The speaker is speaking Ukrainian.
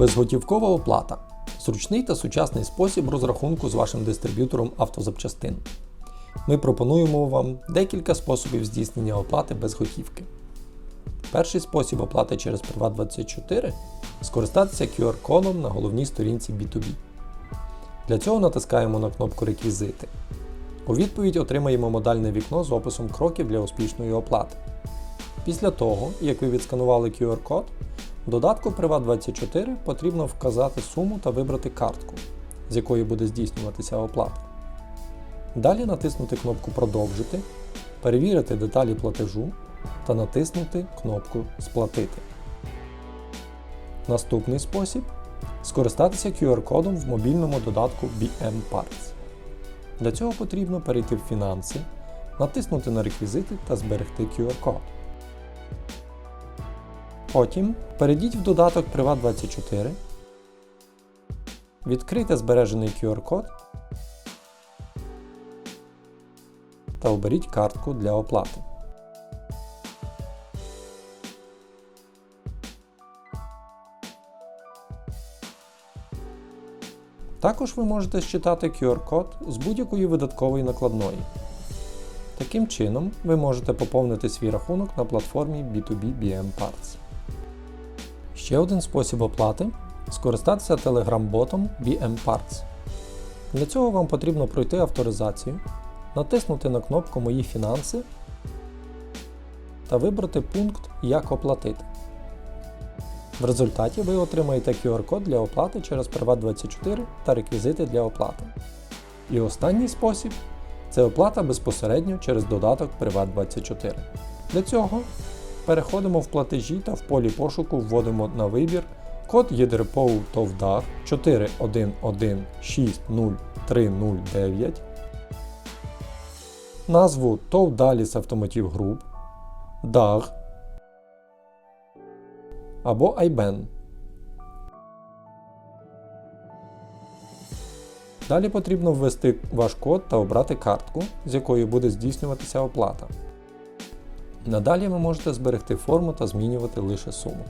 Безготівкова оплата зручний та сучасний спосіб розрахунку з вашим дистриб'ютором автозапчастин. Ми пропонуємо вам декілька способів здійснення оплати без готівки. Перший спосіб оплати через Privat24 скористатися QR-кодом на головній сторінці B2B. Для цього натискаємо на кнопку Реквізити. У відповідь отримаємо модальне вікно з описом кроків для успішної оплати. Після того, як ви відсканували QR-код, додатку Privat24 потрібно вказати суму та вибрати картку, з якої буде здійснюватися оплата. Далі натиснути кнопку Продовжити, перевірити деталі платежу та натиснути кнопку Сплатити. Наступний спосіб скористатися QR-кодом в мобільному додатку BM Parts. Для цього потрібно перейти в Фінанси, натиснути на реквізити та зберегти QR-код. Потім перейдіть в додаток Privat24, відкрийте збережений QR-код та оберіть картку для оплати. Також ви можете считати QR-код з будь-якої видаткової накладної. Таким чином, ви можете поповнити свій рахунок на платформі B2B BM Parts. Ще один спосіб оплати скористатися телеграм-ботом BM Parts. Для цього вам потрібно пройти авторизацію, натиснути на кнопку Мої фінанси та вибрати пункт Як оплатити. В результаті ви отримаєте QR-код для оплати через Privat24 та реквізити для оплати. І останній спосіб це оплата безпосередньо через додаток Privat24. Для цього переходимо в платежі та в полі пошуку вводимо на вибір код ЄДРПОУ ТОВДАГ 411603009, назву ТОВ Даліс Автомотів Груп, ДАГ або IBAN. Далі потрібно ввести ваш код та обрати картку, з якої буде здійснюватися оплата. Надалі ви можете зберегти форму та змінювати лише суму.